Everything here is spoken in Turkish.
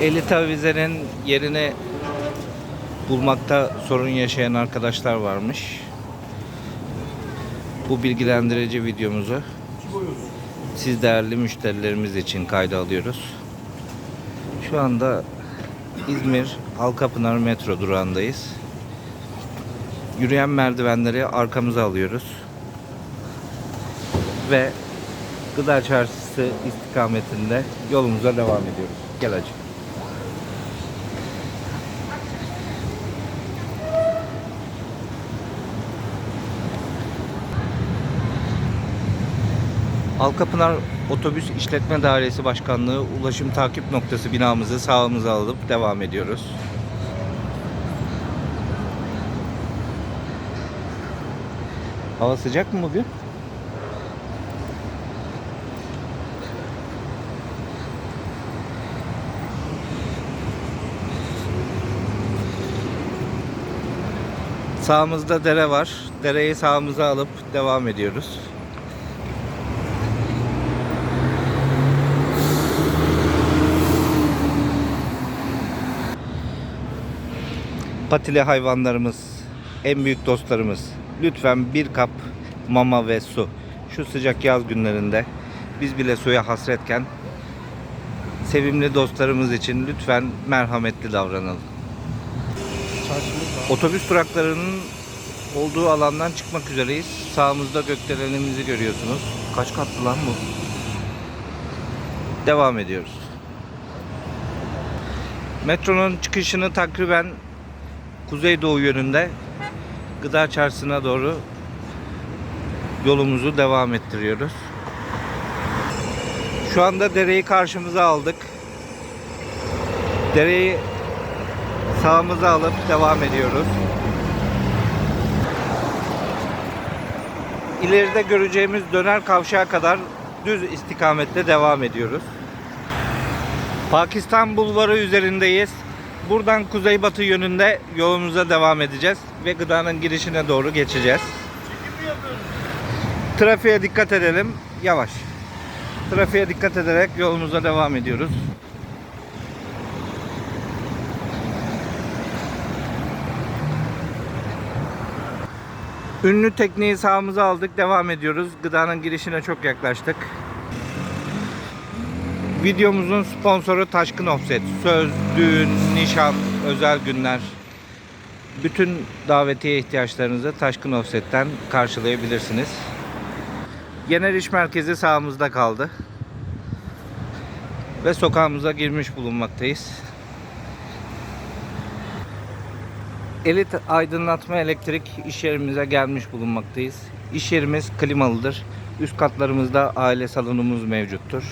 Elit avizenin yerini bulmakta sorun yaşayan arkadaşlar varmış. Bu bilgilendirici videomuzu siz değerli müşterilerimiz için kayda alıyoruz. Şu anda İzmir Halkapınar metro durağındayız. Yürüyen merdivenleri arkamıza alıyoruz. Ve Gıda Çarşısı istikametinde yolumuza devam ediyoruz. Gel hacı. Halkapınar Otobüs İşletme Dairesi Başkanlığı Ulaşım Takip Noktası binamızı sağımıza alıp devam ediyoruz. Hava sıcak mı bugün? Sağımızda dere var. Dereyi sağımıza alıp devam ediyoruz. Patili hayvanlarımız, en büyük dostlarımız. Lütfen bir kap mama ve su. Şu sıcak yaz günlerinde biz bile suya hasretken sevimli dostlarımız için lütfen merhametli davranalım. Otobüs duraklarının olduğu alandan çıkmak üzereyiz. Sağımızda gökdelenimizi görüyorsunuz. Kaç katlı lan bu? Devam ediyoruz. Metronun çıkışını takriben kuzeydoğu yönünde Gıda Çarşısı'na doğru yolumuzu devam ettiriyoruz. Şu anda dereyi karşımıza aldık. Dereyi sağımıza alıp devam ediyoruz. İleride göreceğimiz döner kavşağa kadar düz istikamette devam ediyoruz. Pakistan Bulvarı üzerindeyiz. Buradan kuzeybatı yönünde yolumuza devam edeceğiz ve gıdanın girişine doğru geçeceğiz. Trafiğe dikkat edelim. Yavaş. Trafiğe dikkat ederek yolumuza devam ediyoruz. Ünlü tekneyi sağımıza aldık. Devam ediyoruz. Gıdanın girişine çok yaklaştık. Videomuzun sponsoru Taşkın Offset. Söz, düğün, nişan, özel günler. Bütün davetiye ihtiyaçlarınızı Taşkın Offset'ten karşılayabilirsiniz. Genel iş merkezi sağımızda kaldı. Ve sokağımıza girmiş bulunmaktayız. Elit aydınlatma elektrik iş yerimize gelmiş bulunmaktayız. İş yerimiz klimalıdır. Üst katlarımızda aile salonumuz mevcuttur.